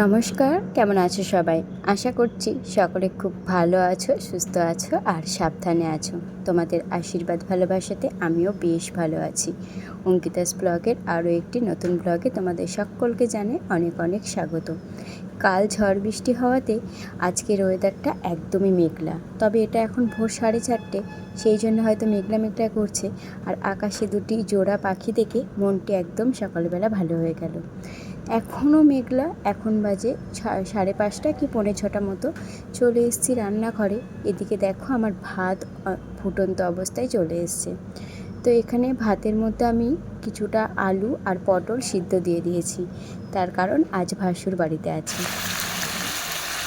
নমস্কার, কেমন আছো সবাই? আশা করছি সকলে খুব ভালো আছো, সুস্থ আছো আর সাবধানে আছো। তোমাদের আশীর্বাদ ভালোবাসাতে আমিও বেশ ভালো আছি। অঙ্কিতাস ব্লগের আরও একটি নতুন ব্লগে তোমাদের সকলকে জানে অনেক অনেক স্বাগত। কাল ঝড় বৃষ্টি হওয়াতে আজকের ওয়েদারটা একদমই মেঘলা। তবে এটা এখন ভোর সাড়ে চারটে, সেই জন্য হয়তো মেঘলা মেঘলা করছে। আর আকাশে দুটি জোড়া পাখি দেখে মনটি একদম সকালবেলা ভালো হয়ে গেল। এখনও মেঘলা, এখন বাজে সাড়ে পাঁচটা কি পৌনে ছটা মতো। চলে এসেছি রান্নাঘরে। এদিকে দেখো আমার ভাত ফুটন্ত অবস্থায় চলে এসছে। তো এখানে ভাতের মধ্যে আমি কিছুটা আলু আর পটল সিদ্ধ দিয়ে দিয়েছি। তার কারণ আজ ভাসুর বাড়িতে আছি।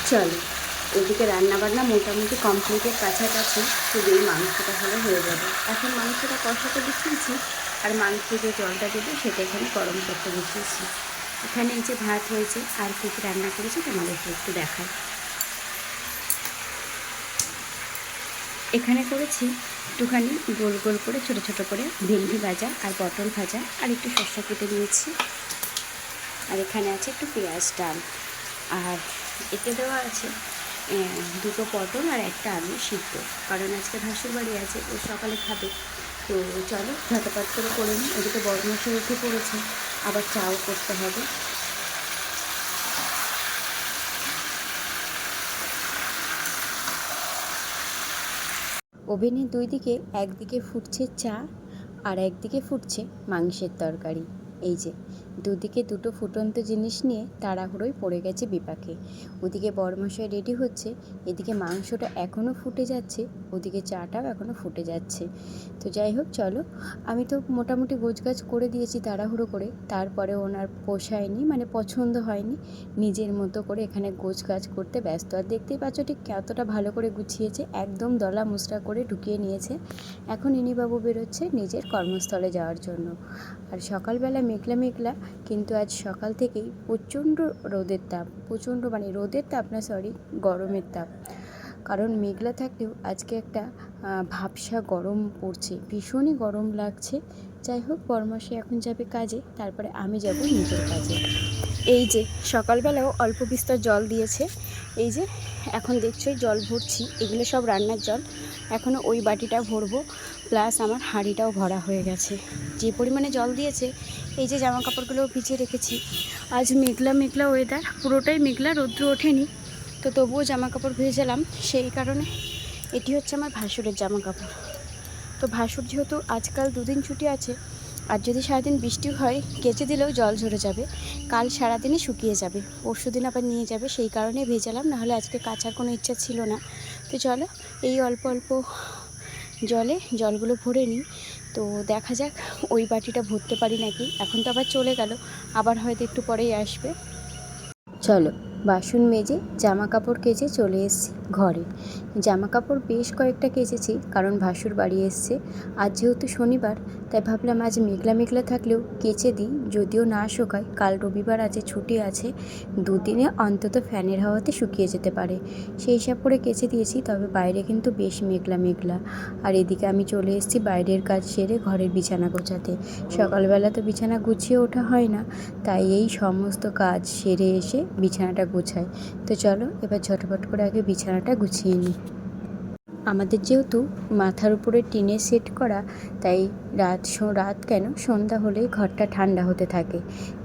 চলো, এদিকে রান্নাবান্না মোটামুটি কমপ্লিটের কাছাকাছি, শুধু এই মাংসটা হলে হয়ে যাবে। এখন মাংসটা কষাতে বসিয়েছি আর মাংস যে জলটা দেবে সেটা এখানে গরম করতে বসিয়েছি। এখানে এই যে ভাত হয়েছে, আর কী রান্না করেছি তোমাদেরকে একটু দেখাই। এখানে করেছি একটুখানি গোল গোল করে, ছোট ছোট করে ভেন্ডি ভাজা আর পটল ভাজা আর একটু শসা কেটে নিয়েছি। আর এখানে আছে একটু পেঁয়াজ ডাল। আর এতে দেওয়া আছে দুটো পটল আর একটা আলু সিদ্ধ। কারণ আজকে ভাসুর বাড়ি আছে, ও সকালে খাবে। তো চলো ঝটপট করে করে নিই। ওদিকে বদমাসে উঠে পড়েছে, আবার চাও করতে হবে। ওভেনের দুই দিকে একদিকে ফুটছে চা আর একদিকে ফুটছে মাংসের তরকারি। এই যে দুদিকে দুটো ফুটন্ত জিনিস নিয়ে তাড়াহুড়োয় পড়ে গেছে বিপাকে। ওদিকে বরমশাই রেডি হচ্ছে, এদিকে মাংসটা এখনও ফুটে যাচ্ছে, ওদিকে চাটাও এখনও ফুটে যাচ্ছে। তো যাই হোক, চলো, আমি তো মোটামুটি গোছগাছ করে দিয়েছি তাড়াহুড়ো করে, তারপরে ওনার পোষায়নি মানে পছন্দ হয়নি, নিজের মতো করে এখানে গোছগাছ করতে ব্যস্ত। আর দেখতেই পাচ্ছ ঠিক কতটা ভালো করে গুছিয়েছে, একদম দলা মুসরা করে ঢুকিয়ে নিয়েছে। এখন ইনিবাবু বেরোচ্ছে নিজের কর্মস্থলে যাওয়ার জন্য। আর সকালবেলা মেঘলা মেঘলা কিন্তু আজ সকাল থেকেই প্রচণ্ড রোদের তাপ, প্রচণ্ড মানে রোদের তাপ না সরি গরমের তাপ। কারণ মেঘলা থাকলেও আজকে একটা ভাবসা গরম পড়ছে, ভীষণই গরম লাগছে। যাই হোক পরমাসে এখন যাবে কাজে, তারপরে আমি যাব নিজের কাজে। এই যে, সকালবেলাও অল্প বিস্তর জল দিয়েছে এই যে, এখন দেখছোই জল ভরছি, এগুলো সব রান্নার জল। এখনও ওই বাটিটা ভরবো, প্লাস আমার হাঁড়িটাও ভরা হয়ে গেছে। যে পরিমাণে জল দিয়েছে, এই যে জামা কাপড়গুলোও ভিজিয়ে রেখেছি। আজ মেঘলা মেঘলা ওয়েদার পুরোটাই মেঘলা, রৌদ্র ওঠেনি। তো তবুও জামা কাপড় ভেজালাম, সেই কারণে এটি হচ্ছে আমার ভাসুরের জামা কাপড় তো ভাসুর যেহেতু আজকাল দুদিন ছুটি আছে আর যদি সারাদিন বৃষ্টি হয়, কেচে দিলেও জল ঝরে যাবে। কাল সারাদিনই শুকিয়ে যাবে। পরশু দিন আবার নিয়ে যাবে। সেই কারণে ভেজালাম। নাহলে আজকে কাচার কোনো ইচ্ছা ছিল না। তো চলো, এই অল্প অল্প জলে জলগুলো ভরে নিই। তো দেখা যাক, ওই বাটিটা ভরতে পারি নাকি? এখন তো আবার চলে গেল। আবার হয়তো একটু পরেই আসবে। চলো। বাসন মেজে জামা কাপড় কেচে চলে এসেছি ঘরে। জামা কাপড় বেশ কয়েকটা কেচেছি, কারণ ভাসুর বাড়ি এসছে। আজ যেহেতু শনিবার, তাই ভাবলাম আজ মেঘলা মেঘলা থাকলেও কেচে দিই, যদিও না শোকায়। কাল রবিবার আছে ছুটি আছে, দুদিনে অন্তত ফ্যানের হাওয়াতে শুকিয়ে যেতে পারে। সেই হিসাব করে কেচে দিয়েছি, তবে বাইরে কিন্তু বেশ মেঘলা মেঘলা। আর এদিকে আমি চলে এসেছি বাইরের কাজ সেরে ঘরের বিছানা গোছাতে। সকালবেলা তো বিছানা গুছিয়ে ওঠা হয় না, তাই এই সমস্ত কাজ সেরে এসে বিছানাটা গোছাই তো চলো, এবার ঝটপট করে আগে বিছানাটা গুছিয়ে নিই। আমাদের যেহেতু মাথার উপরে টিনের সেট করা, তাই রাত রাত কেন? সন্ধ্যা হলেই ঘরটা ঠান্ডা হতে থাকে।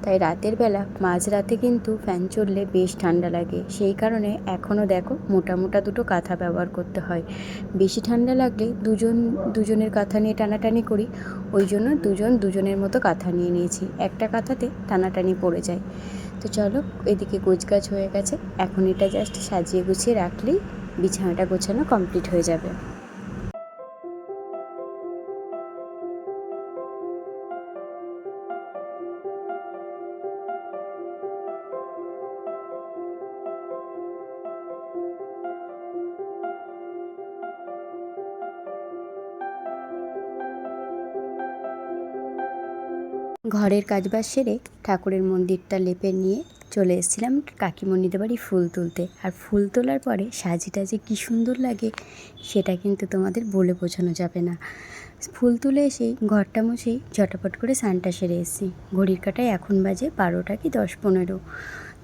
তাই রাতের বেলা মাঝরাতে কিন্তু ফ্যান চললে বেশ ঠান্ডা লাগে। সেই কারণে এখনও দেখো মোটা মোটা দুটো কাঁথা ব্যবহার করতে হয়। বেশি ঠান্ডা লাগলে দুজন, দুজনের কাঁথা নিয়ে টানাটানি করি। ওই জন্য দুজন দুজনের মতো কাঁথা নিয়ে নিয়েছি। একটা কাঁথাতে টানাটানি পড়ে যায়। তো চলো, এদিকে গোছগাছ হয়ে গেছে। এখন এটা জাস্ট সাজিয়ে গুছিয়ে রাখলেই বিছানাটা গোছানো কমপ্লিট হয়ে যাবে। ঘরের কাজবাজ সেরে ঠাকুরের মন্দিরটা লেপে নিয়ে চলে এসেছিলাম কাকিমণিদের বাড়ি ফুল তুলতে। আর ফুল তোলার পরে সাজিটা যে কী সুন্দর লাগে সেটা কিন্তু তোমাদের বলে বোঝানো যাবে না। ফুল তুলে এসেই ঘরটা মুছেই ঝটাপট করে স্নানটা সেরে এসেছি। ঘড়ির কাটায় এখন বাজে বারোটা কি দশ পনেরো।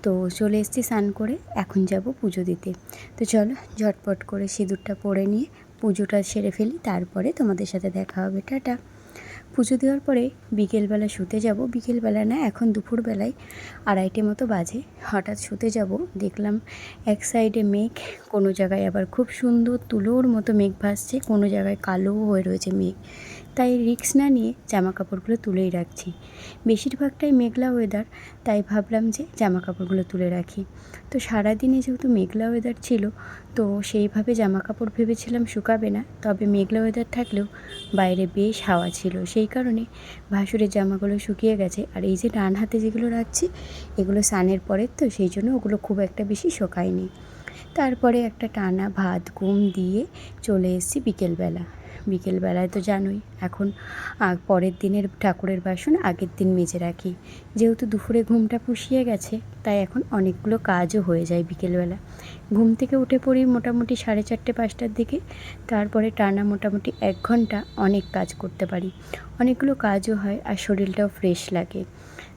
তো চলে এসেছি স্নান করে এখন যাব পুজো দিতে। তো চলো ঝটপট করে সিঁদুরটা পরে নিয়ে পুজোটা সেরে ফেলি, তারপরে তোমাদের সাথে দেখা হবে। টাটা। পুজো দেওয়ার পরে বিকেলবেলা শুতে যাব। বিকেলবেলা না, এখন দুপুরবেলায় আড়াইটে মতো বাজে। হঠাৎ শুতে যাব। দেখলাম এক সাইডে মেঘ, কোনো জায়গায় আবার খুব সুন্দর তুলোর মতো মেঘ ভাসছে, কোনো জায়গায় কালো হয়ে রয়েছে মেঘ। তাই রিক্স না নিয়ে জামা কাপড়গুলো তুলেই রাখছি। বেশিরভাগটাই মেঘলা ওয়েদার তাই ভাবলাম যে জামা কাপড়গুলো তুলে রাখি। তো সারাদিনে যেহেতু মেঘলা ওয়েদার ছিল, তো সেইভাবে জামা কাপড় ভেবেছিলাম শুকাবে না, তবে মেঘলা ওয়েদার থাকলেও বাইরে বেশ হাওয়া ছিল। সেই কারণে ভাসুরের জামাগুলো শুকিয়ে গেছে, আর এই যে ডান হাতে যেগুলো রাখছি, এগুলো সানের পরের তো, সেই জন্য ওগুলো খুব একটা বেশি শোকায়নি। তারপরে একটা টানা ভাত, ঘুম দিয়ে চলে এসেছি বিকেলবেলা। বিকেলবেলায় তো জানোই, এখন পরের দিনের ঠাকুরের বাসন আগের দিন মেজে রাখি। যেহেতু দুপুরে ঘুমটা পুষিয়ে গেছে, তাই এখন অনেকগুলো কাজও হয়ে যায় বিকেলবেলা। ঘুম থেকে উঠে পড়ি মোটামুটি সাড়ে চারটে, পাঁচটার দিকে। তারপরে টানা মোটামুটি এক ঘণ্টা অনেক কাজ করতে পারি। অনেকগুলো কাজও হয় আর শরীরটাও ফ্রেশ লাগে।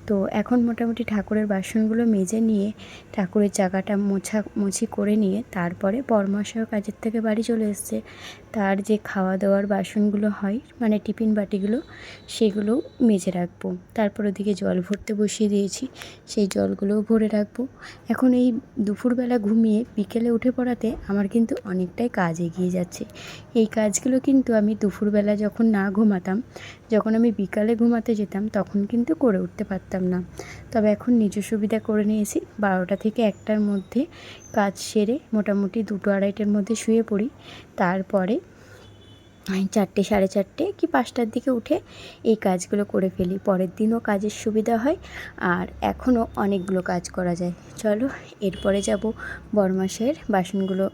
তো এখন মোটামুটি ঠাকুরের বাসনগুলো মেজে নিয়ে ঠাকুরের জায়গাটা মোছা, মুছি করে নিয়ে তারপরে পরমশাও কাজের থেকে বাড়ি চলে এসছে। তার যে খাওয়া দাওয়ার বাসনগুলো হয় মানে টিফিন বাটিগুলো, সেগুলো মেজে রাখব। তারপর ওদিকে জল ভরতে বসিয়ে দিয়েছি, সেই জলগুলোও ভরে রাখব। এখন এই দুপুরবেলা ঘুমিয়ে বিকেলে উঠে পড়াতে আমার কিন্তু অনেকটাই কাজ এগিয়ে যাচ্ছে। এই কাজগুলো কিন্তু আমি দুপুরবেলা যখন না ঘুমাতাম, যখন আমি বিকালে ঘুমাতে যেতাম, তখন কিন্তু করে উঠতে পারতাম। না। তবে এখন নিজ সুবিধা করে নিয়েছি। বারোটা থেকে একটার মধ্যে কাজ সেরে মোটামুটি দুটো আড়াইটার মধ্যে শুয়ে পড়ি। তারপরে চারটে, সাড়ে চারটে কি পাঁচটার দিকে উঠে এই কাজগুলো করে ফেলি। পরের দিনও কাজের সুবিধা হয় আর এখনও অনেকগুলো কাজ করা যায়। চলো এরপরে যাব বরমাসের বাসনগুলো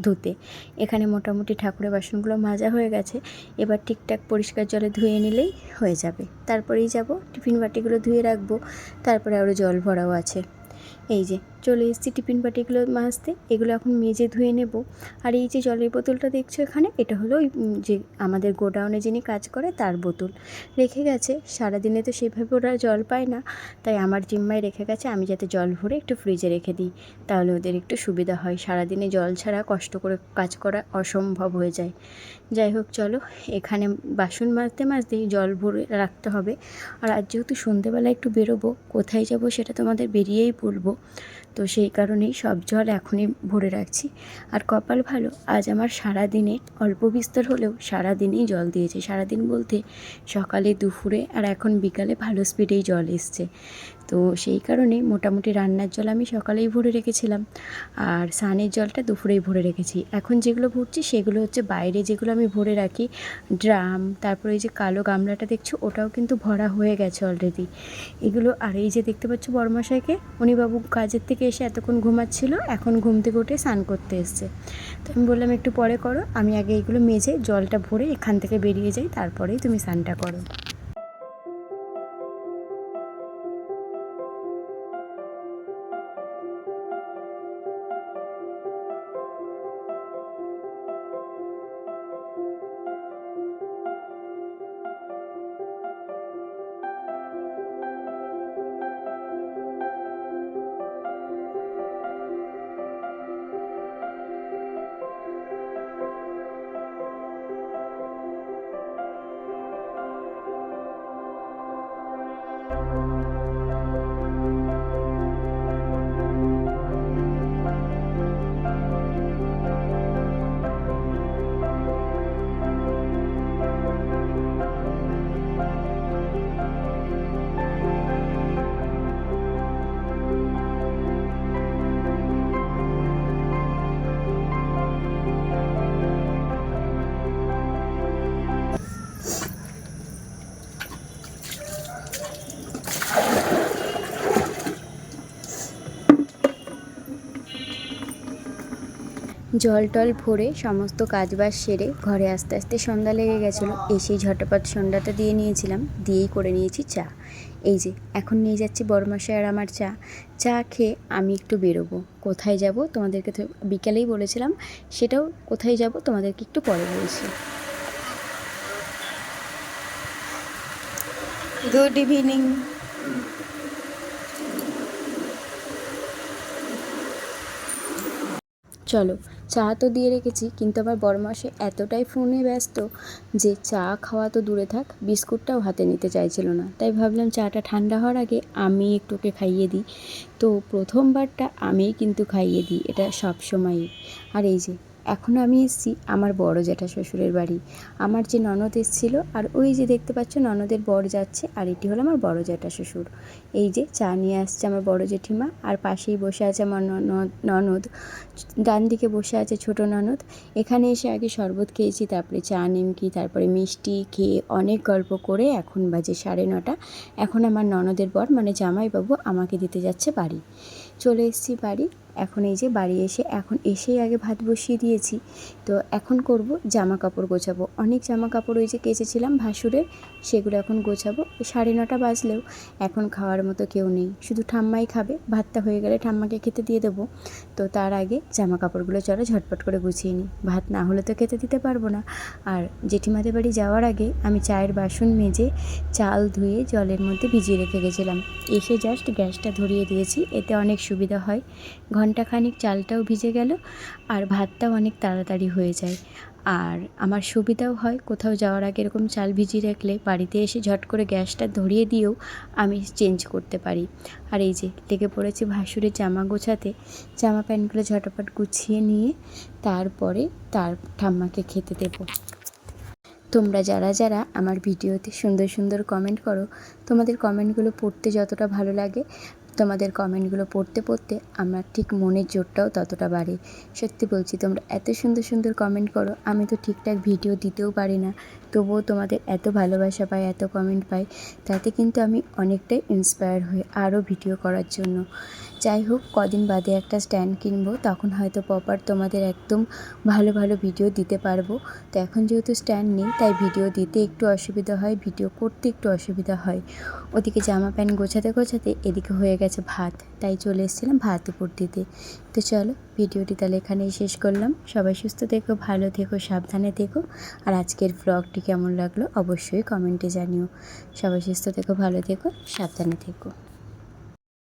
ধুতে। এখানে মোটামুটি ঠাকুরের বাসনগুলো মাজা হয়ে গেছে। এবার ঠিকঠাক পরিষ্কার জলে ধুয়ে নিলেই হয়ে যাবে। তারপরেই যাব, টিফিন বাটিগুলো ধুয়ে রাখব। তারপরে আরও জল ভরাও আছে। এই যে চলে এসেছি টিফিন বাটিগুলো মাজতে, এগুলো এখন মেজে ধুয়ে নেব। আর এই যে জলের বোতলটা দেখছ এখানে, এটা হলো ওই যে আমাদের গোডাউনে যিনি কাজ করে তার বোতল। রেখে গেছে, সারাদিনে তো সেভাবে ওরা জল পায় না, তাই আমার জিম্মায় রেখে গেছে আমি যাতে জল ভরে একটু ফ্রিজে রেখে দিই, তাহলে ওদের একটু সুবিধা হয়। সারাদিনে জল ছাড়া কষ্ট করে কাজ করা অসম্ভব হয়ে যায়। যাই হোক, চলো, এখানে বাসন মাজতে মাজতেই জল ভরে রাখতে হবে। আর আজ যেহেতু সন্ধেবেলা একটু বেরোবো, কোথায় যাব সেটা তোমাদের বেরিয়েই বলব। তো সেই কারণেই সব জল এখনই ভরে রাখছি। আর কপাল ভালো, আজ আমার সারা দিনে অল্প বিস্তর হলেও সারা দিনেই জল দিয়েছে। সারা দিন বলতে সকালে, দুপুরে আর এখন বিকালে ভালো স্পিডেই জল এসছে। তো সেই কারণেই মোটামুটি রান্নার জল আমি সকালেই ভরে রেখেছিলাম। আর স্নানের জলটা দুপুরেই ভরে রেখেছি। এখন যেগুলো ভরছি সেগুলো হচ্ছে বাইরে যেগুলো আমি ভরে রাখি, ড্রাম, তারপরে এই যে কালো গামলাটা দেখছ, ওটাও কিন্তু ভরা হয়ে গেছে অলরেডি এগুলো, আর এই যে দেখতে পাচ্ছ বড়মশাইকে উনি বাবু কাজের থেকে এসে এতক্ষণ ঘুমাচ্ছিল, এখন ঘুম থেকে উঠে স্নান করতে এসছে। তো আমি বললাম, একটু পরে করো, আমি আগে এইগুলো মেজে জলটা ভরে এখান থেকে বেরিয়ে যাই, তারপরেই তুমি স্নানটা করো। জল টল ভরে সমস্ত কাজবাজ সেরে ঘরে আস্তে আস্তে সন্ধ্যা লেগে গেছিল। এসেই ঝটপট সন্ধ্যাটা দিয়ে নিয়েছিলাম দিয়েই করে নিয়েছি চা। এই যে এখন নিয়ে যাচ্ছি বড়মাসে আর আমার চা। চা খেয়ে আমি একটু বেরোবো। কোথায় যাব তোমাদেরকে তো বিকেলেই বলেছিলাম সেটাও কোথায় যাব তোমাদেরকে একটু পরে বলছি। গুড ইভিনিং চলো চা তো দিয়ে রেখেছি, কিন্তু আমার বড়মাসে এতটাই ফোনে ব্যস্ত যে চা খাওয়া তো দূরে থাক, বিস্কুটটাও হাতে নিতে চাইছিল না। তাই ভাবলাম চাটা ঠান্ডা হওয়ার আগে আমি একটু ওকে খাইয়ে দিই। তো প্রথমবারটা আমিই কিন্তু খাইয়ে দিই, এটা সব সময়ই আর এই যে এখন আমি এসেছি আমার বড় জ্যাঠা শ্বশুরের বাড়ি। আমার যে ননদ এসেছিল আর ওই যে দেখতে পাচ্ছ ননদের বর যাচ্ছে আর এটি হলো আমার বড় জ্যাঠা শ্বশুর। এই যে চা নিয়ে আসছে আমার বড় জেঠিমা আর পাশেই বসে আছে আমার ননদ ননদ। ডান দিকে বসে আছে ছোট ননদ। এখানে এসে আগে শরবত খেয়েছি, তারপরে চা, নিমকি, তারপরে মিষ্টি খেয়ে অনেক গল্প করে এখন বাজে সাড়ে নটা। এখন আমার ননদের বর মানে জামাইবাবু আমাকে দিতে যাচ্ছে বাড়ি। চলে এসেছি বাড়ি। এখন এই যে বাড়ি এসে, এখন এসেই আগে ভাত বসিয়ে দিয়েছি। তো এখন করব জামা কাপড় গোছাবো। অনেক জামা কাপড় ওই যে কেচেছিলাম ভাসুরের, সেগুলো এখন গোছাবো। সাড়ে নটা বাজলেও এখন খাওয়ার মতো কেউ নেই। শুধু ঠাম্মাই খাবে, ভাতটা হয়ে গেলে ঠাম্মাকে খেতে দিয়ে দেবো। তো তার আগে জামা কাপড়গুলো চলো ঝটপট করে গুছিয়ে নিই। ভাত না হলে তো খেতে দিতে পারব না। আর জেঠিমাদের বাড়ি যাওয়ার আগে আমি চায়ের বাসন মেজে চাল ধুয়ে জলের মধ্যে ভিজিয়ে রেখে গেছিলাম। এসে জাস্ট গ্যাসটা ধরিয়ে দিয়েছি, এতে অনেক সুবিধা হয়। ঘন্টাখানিক চালটাও ভিজে গেল আর ভাতটাও অনেক তাড়াতাড়ি হয়ে যায়। আর আমার সুবিধাও হয়, কোথাও যাওয়ার আগে এরকম চাল ভিজিয়ে রাখলে বাড়িতে এসে ঝট করে গ্যাসটা ধরিয়ে দিয়েও আমি চেঞ্জ করতে পারি। আর এই যে লেগে পড়েছি ভাসুরের জামা গোছাতে, জামা প্যান্টগুলো ঝটপট গুছিয়ে নিয়ে তারপরে তার ঠাম্মাকে খেতে দেবো। তোমরা যারা যারা আমার ভিডিওতে সুন্দর সুন্দর কমেন্ট করো, তোমাদের কমেন্টগুলো পড়তে যতটা ভালো লাগে তোমাদের কমেন্টগুলো পড়তে পড়তে আমার ঠিক মনের জোরটাও ততটা বাড়ে। সত্যি বলছি, তোমরা এত সুন্দর সুন্দর কমেন্ট করো, আমি তো ঠিকঠাক ভিডিও দিতেও পারি না। তবুও তোমাদের এত ভালোবাসা পাই, এত কমেন্ট পাই, তাতে কিন্তু আমি অনেকটাই ইন্সপায়ার হই আরও ভিডিও করার জন্য। যাই হোক, কদিন বাদে একটা স্ট্যান্ড কিনবো, তখন হয়তো প্রপার তোমাদের একদম ভালো ভালো ভিডিও দিতে পারব। তো এখন যেহেতু স্ট্যান্ড নেই, তাই ভিডিও দিতে একটু অসুবিধা হয় ভিডিও করতে একটু অসুবিধা হয়। ওদিকে জামা প্যান্ট গোছাতে গোছাতে এদিকে হয়ে গেছে ভাত, তাই চলে এসেছিলাম ভাত উপর দিতে। তো চলো ভিডিওটি তাহলে এখানেই শেষ করলাম। সবাই সুস্থ থেকো, ভালো থেকো, সাবধানে থেকো। আর আজকের ব্লগটি কেমন লাগল, অবশ্যই কমেন্টে জানিও। সবাই সুস্থ থেকো, ভালো থেকো, সাবধানে থেকো।